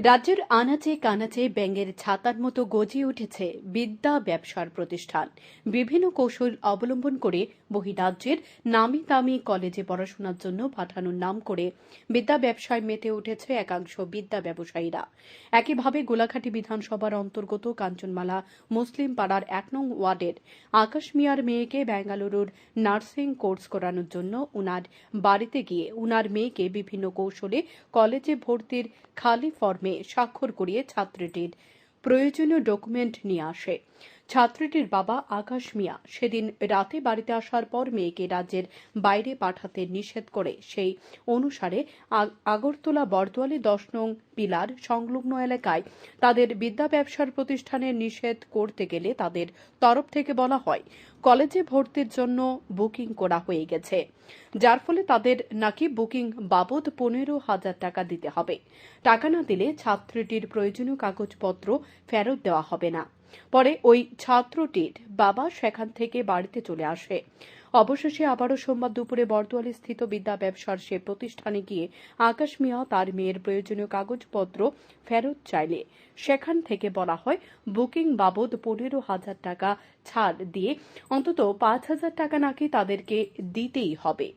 রাজ্যের আনাচে কানাচে ব্যাঙের ছাতার মতো গজিয়ে উঠেছে বিদ্যা ব্যবসার প্রতিষ্ঠান। বিভিন্ন কৌশল অবলম্বন করে বহিরাজ্যের নামি দামি কলেজে পড়াশোনার জন্য পাঠানোর নাম করে বিদ্যা ব্যবসায় মেতে উঠেছে একাংশ বিদ্যা ব্যবসায়ীরা। একইভাবে গোলাঘাটি বিধানসভার অন্তর্গত কাঞ্চনমালা মুসলিম পাড়ার এক নং ওয়ার্ডের আকাশ মিয়ার মেয়েকে বেঙ্গালুরুর নার্সিং কোর্স করানোর জন্য উনার বাড়িতে গিয়ে উনার মেয়েকে বিভিন্ন কৌশলে কলেজে ভর্তির খালি ফর্মে স্বাক্ষর করিয়ে ছাত্রীটির প্রয়োজনীয় ডকুমেন্ট নিয়ে আসে। ছাত্রীটির বাবা আকাশ মিয়া সেদিন রাতে বাড়িতে আসার পর মেয়েকে রাজ্যের বাইরে পাঠাতে নিষেধ করে। সেই অনুসারে আগরতলা বরদোয়ালি দশ নং পিলার সংলগ্ন এলাকায় তাদের বিদ্যা ব্যবসার প্রতিষ্ঠানে নিষেধ করতে গেলে তাদের তরফ থেকে বলা হয়, কলেজে ভর্তির জন্য বুকিং করা হয়ে গেছে। যার ফলে তাদের নাকি বুকিং বাবদ পনেরো হাজার টাকা দিতে হবে। টাকা না দিলে ছাত্রীটির প্রয়োজনীয় কাগজপত্র ফেরত দেওয়া হবে না। পরে ওই ছাত্রটির বাবা সেখান থেকে বাড়িতে চলে আসে। অবশেষে আবারও সোমবার দুপুরে বর্দোয়ালি স্থিত বিদ্যা ব্যবসার সে প্রতিষ্ঠানে গিয়ে আকাশ মিয়া তার মেয়ের প্রয়োজনীয় কাগজপত্র ফেরত চাইলে। সেখান থেকে বলা হয়, বুকিং বাবদ পনেরো হাজার টাকা ছাড় দিয়ে অন্তত পাঁচ হাজার টাকা নাকি তাদেরকে দিতেই হবে।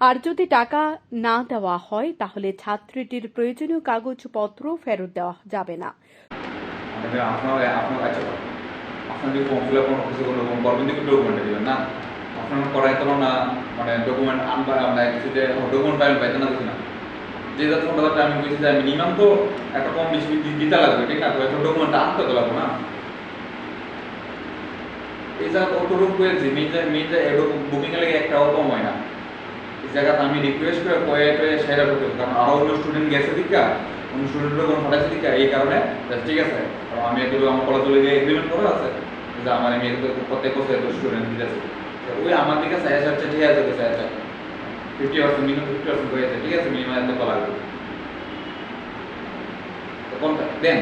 আর যদি টাকা না দেওয়া হয়, তাহলে ছাত্রীটির প্রয়োজনীয় কাগজপত্র ফেরত দেওয়া যাবে না। আপনার আপনার কাছে আপনার যদি ফর্ম ফিল আপ কোনো কিছু কোনো রকম করবেন দিকে ডকুমেন্ট দিবেন না? আপনার করাই তো না মানে ডকুমেন্ট আনবা আমরা কিছু যে ডকুমেন্ট পাইবেন পাইতে না কিছু না। যে যত ফোনটা আমি বলছি যে মিনিমাম তো একটা কম বেশি দিতে লাগবে, ঠিক না তো একটা ডকুমেন্ট আনতে তো লাগবে না। এই জায়গা অতটুকু করেছি মেয়েটা এরকম বুকিং এর লাগে একটাও কম হয় না। এই জায়গাতে আমি রিকোয়েস্ট করে কয়ে টয়ে সেরা করতে। কারণ আরও অন্য স্টুডেন্ট গেছে দিকা স্টুডেন্টরা কোনো এই কারণে ঠিক আছে। আমি একটু আমার গিয়ে এগ্রিমেন্ট আছে। যে আমার আমি প্রত্যেক বছর এত স্টুডেন্ট ওই আমার দিকে সাইজ হচ্ছে ঠিক আছে size fifty percent minimum fifty percent হয়েছে ঠিক আছে? মিনিমাম এত দেন,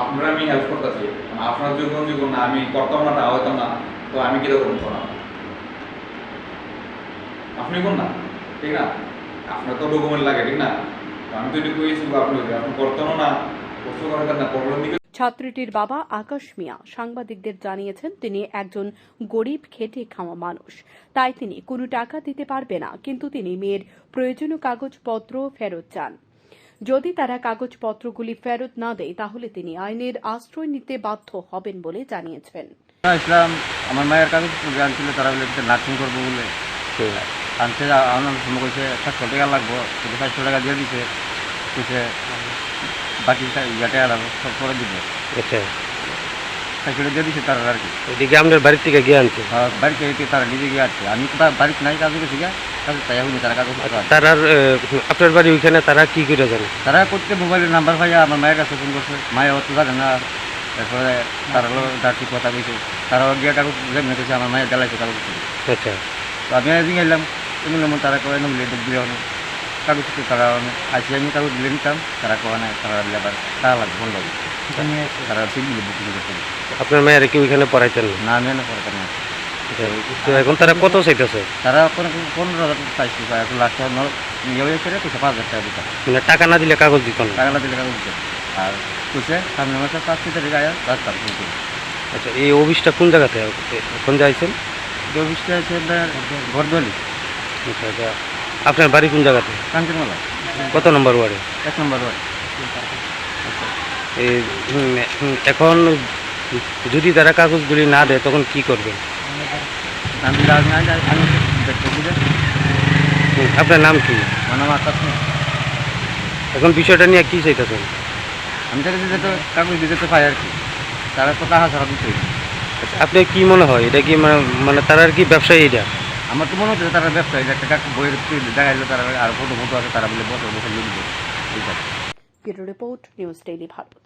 আপনারা আমি হেল্প করতেছি। আপনার যদি কোনো যদি না, আমি করতাম না না তো আমি কি রকম করা আপনি কোন না? ঠিক না? আপনার তো ডকুমেন্ট লাগে, ঠিক না? আমি তো এটুকু কইছি আপনি আপনি করতেন না কষ্ট করার না প্রবলেম দিকে ছাত্রীটির বাবা আকাশ মিয়া সাংবাদিকদের জানিয়েছেন তিনি একজন গরিব খেটে খাওয়া মানুষ। তাই তিনি কোনো টাকা দিতে পারবে না কিন্তু তিনি মেয়ের প্রয়োজনীয় কাগজপত্র ফেরত চান। যদি তারা কাগজপত্রগুলি ফেরত না দেয় তাহলে তিনি আইনের আশ্রয় নিতে বাধ্য হবেন বলে জানিয়েছেন। ইসলাম আমার মায়ের কাগজ আনছিল তারা বলে নার্সিং করব বলে। আনছে আমার সময় কইছে সাতশো টাকা লাগবো কিন্তু সাতশো টাকা দিয়ে দিছে। কইছে বাকি ইয়া টাকা লাগবো সব করে দিব। আচ্ছা। সাতশো টাকা দিয়ে দিছে তারা আর কি। এদিকে আপনার বাড়ির থেকে গিয়ে আনছে? আর বাড়িতে এসে তারা নিজে গিয়ে আসছে আমি তো বাড়িতে নাই কাজ গেছি গা কাজে তাই হয়নি তারা আপনার বাড়ি ওইখানে তারা কি করে জানে? তারা করতে মোবাইলের নাম্বার পাইয়া আমার মায়ের কাছে ফোন করছে। মায়ের অত জানে না। তারপরে তারা ঠিক কথা কইছে। তারাও গিয়ে কইছে আমার মায়ের জ্বালাইছে কাগজ আচ্ছা। তো আমি একদিন এলাম করে না লেট দিলে হবে। কাগজ তো তারা আসি আমি কাগজ দিলে নিতাম তারা কোয়া নাই তারা লেবার তারা লাগবে লাগবে তারা ঠিক দিলে বুকিং করতে। আপনার মেয়ের কি ওইখানে পড়াইতেন না? না আমি না করে না। আচ্ছা, তো এখন তারা কত চাইতেছে? তারা কোনো পনেরো হাজার চাইছি বা এখন লাস্ট ইয়ে করে কিছু পাঁচ হাজার টাকা দিতাম মানে টাকা না দিলে কাগজ দিত না? টাকা দিলে কাগজ দিতাম আর কুছে সামনে মাসে পাঁচ টাকা কিন্তু আচ্ছা এই অফিসটা কোন জায়গাতে? কোন যাইছেন চব্বিশটা আছে আপনার বরদলি আচ্ছা আচ্ছা আপনার বাড়ি কোন জায়গাতে? কাঞ্চনমালা। কত নম্বর ওয়ার্ডে? এক নম্বর ওয়ার্ড। এই এখন যদি তারা কাগজগুলি না দেয় তখন কি করবেন? আপনার নাম কি? এখন বিষয়টা নিয়ে কি চাইতেছেন? আমি তাকে দিতে তো কাগজ দিতে তো পাই আর কি। তারা তো টাকা ছাড়া দিতে আচ্ছা আপনার কি মনে হয়? এটা কি মানে মানে তারা আর কি ব্যবসায়ী এটা? আমার তো মনে হচ্ছে তারা ব্যবসায়ী একটা কাকু বইয়ের দেখাইলো, তারা আর ফটো ফটো আছে, তারা বলে বছর বছর লিখবে। ঠিক আছে। Report, news daily Bharat.